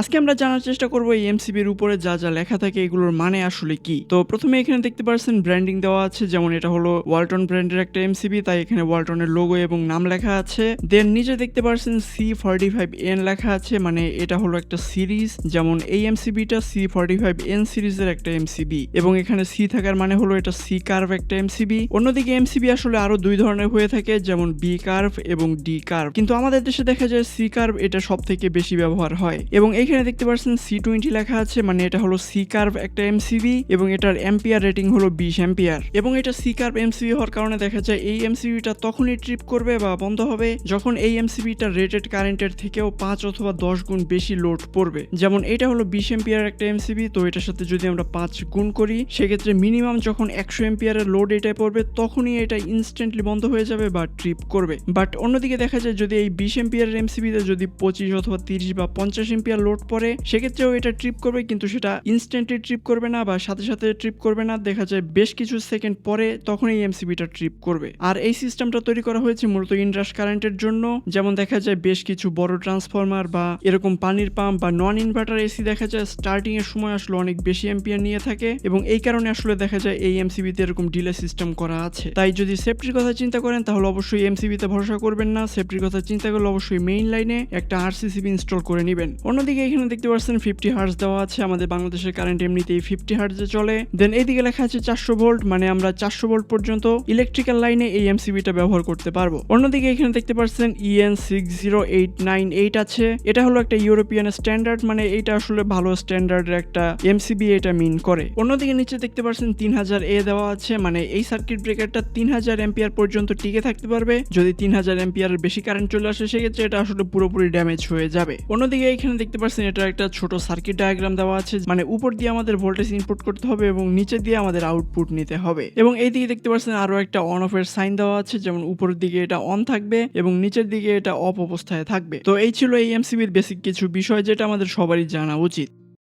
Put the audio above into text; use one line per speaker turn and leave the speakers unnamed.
আজকে আমরা জানার চেষ্টা করব এই এমসিবির উপরে যা যা লেখা থাকে, এগুলোর মানে আসলে কি? তো প্রথমে এখানে দেখতে পাচ্ছেন ব্র্যান্ডিং দেওয়া আছে, যেমন এটা হলো ওয়ালটন ব্র্যান্ডের একটা এমসিবি তাই এখানে ওয়ালটনের লোগো এবং নাম লেখা আছে। দেন নিচে দেখতে পাচ্ছেন সি ফর্টি ফাইভ এন লেখা আছে মানে এটা হলো একটা সিরিজ যেমন এই এমসিবিটা সি ফর্টি ফাইভ এন সিরিজের একটা এমসিবি এবং এখানে সি থাকার মানে হলো এটা সি কার্ভ একটা এমসিবি অন্যদিকে এমসিবি আসলে আরও দুই ধরনের হয়ে থাকে, যেমন বি কার্ভ এবং ডি কার্ভ কিন্তু আমাদের দেশে দেখা যায় সি কার্ভ এটা সব থেকে বেশি ব্যবহার হয়। এবং এখানে দেখতে পাচ্ছেন সি টোয়েন্টি লেখা আছে মানে এটা হলো সি কার্ভ একটা এমসিবি এবং এটার এম্পিয়ার রেটিং হলো বিশ এম্পিয়ার এবং এটা সি কার্ভ এমসিবি হওয়ার কারণে দেখা যায় এই এমসিবিটা তখনই ট্রিপ করবে বা বন্ধ হবে যখন এই এমসিবিটা রেটেড কারেন্টের থেকেও পাঁচ অথবা দশ গুণ বেশি লোড পড়বে। যেমন এটা হলো বিশ এম্পিয়ার একটা এমসিবি তো এটার সাথে যদি আমরা পাঁচ গুণ করি, সেক্ষেত্রে মিনিমাম যখন একশো এম্পিয়ারের লোড এটাই পড়বে, তখনই এটা ইনস্ট্যান্টলি বন্ধ হয়ে যাবে বা ট্রিপ করবে। বাট অন্যদিকে দেখা যায় যদি এই বিশ এম্পিয়ারের এমসিবিতে যদি পঁচিশ অথবা তিরিশ বা পঞ্চাশ এম্পিয়ার লোড পড়ে সেক্ষেত্রেও এটা ট্রিপ করবে, কিন্তু সেটা ইনস্ট্যান্টলি ট্রিপ করবে না বা সাথে সাথে ট্রিপ করবে না। দেখা যায় বেশ কিছু সেকেন্ড পরে তখন এই এমসিবিটা ট্রিপ করবে। আর এই সিস্টেমটা তৈরি করা হয়েছে মূলত ইনড্রাস কারেন্টের জন্য। যেমন দেখা যায় বেশ কিছু বড় ট্রান্সফরমার বা এরকম পানির পাম্প বা নন ইনভার্টার এসি দেখা যায় স্টার্টিং এর সময় আসলে অনেক বেশি এম্পিয়ার নিয়ে থাকে এবং এই কারণে আসলে দেখা যায় এই এমসিবিতে এরকম ডিলে সিস্টেম করা আছে। তাই যদি সেফটির কথা চিন্তা করেন, তাহলে অবশ্যই এমসিবিতে ভরসা করবেন না। সেফটির কথা চিন্তা করলে অবশ্যই মেইন লাইনে একটা আরসিসিবি ইনস্টল করে নেবেন। অন্যদিকে এখানে দেখতে পাচ্ছেন ফিফটি হার্স দেওয়া আছে, আমাদের বাংলাদেশের কারেন্ট এমনিতেই ফিফটি হার্সে চলে। দেন এইদিকে লেখা আছে চারশো ভোল্ট মানে আমরা চারশো ভোল্ট পর্যন্ত ইলেকট্রিক্যাল লাইনে এই এমসিবিটা ব্যবহার করতে পারব। অন্যদিকে এখানে দেখতে পাচ্ছেন EN six zero eight nine eight আছে। এটা হলো একটা ইউরোপিয়ান স্ট্যান্ডার্ড মানে এটা আসলে ভালো স্ট্যান্ডার্ডের একটা এমসিবি এটা মিন করে। অন্যদিকে নিচে দেখতে পাচ্ছেন তিন হাজার এ দেওয়া আছে মানে এই সার্কিট ব্রেকারটা তিন হাজার এম্পিয়ার পর্যন্ত টিকে থাকতে পারবে। যদি তিন হাজার এম্পিয়ারের বেশি কারেন্ট চলে আসে, সেক্ষেত্রে এটা আসলে পুরোপুরি ড্যামেজ হয়ে যাবে। অন্যদিকে এখানে দেখতে পাচ্ছেন এটা একটা ছোট সার্কিট ডায়াগ্রাম দেওয়া আছে মানে উপর দিয়ে আমাদের ভোল্টেজ ইনপুট করতে হবে এবং নিচে দিয়ে আমাদের আউটপুট নিতে হবে। এবং এই দিকে দেখতে পাচ্ছেন আরও একটা অন অফ এর সাইন দেওয়া আছে, যেমন উপরের দিকে এটা অন থাকবে এবং নিচের দিকে এটা অফ অবস্থায় থাকবে। তো এই ছিল এই এমসিবির বেসিক কিছু বিষয় যেটা আমাদের সবারই জানা উচিত।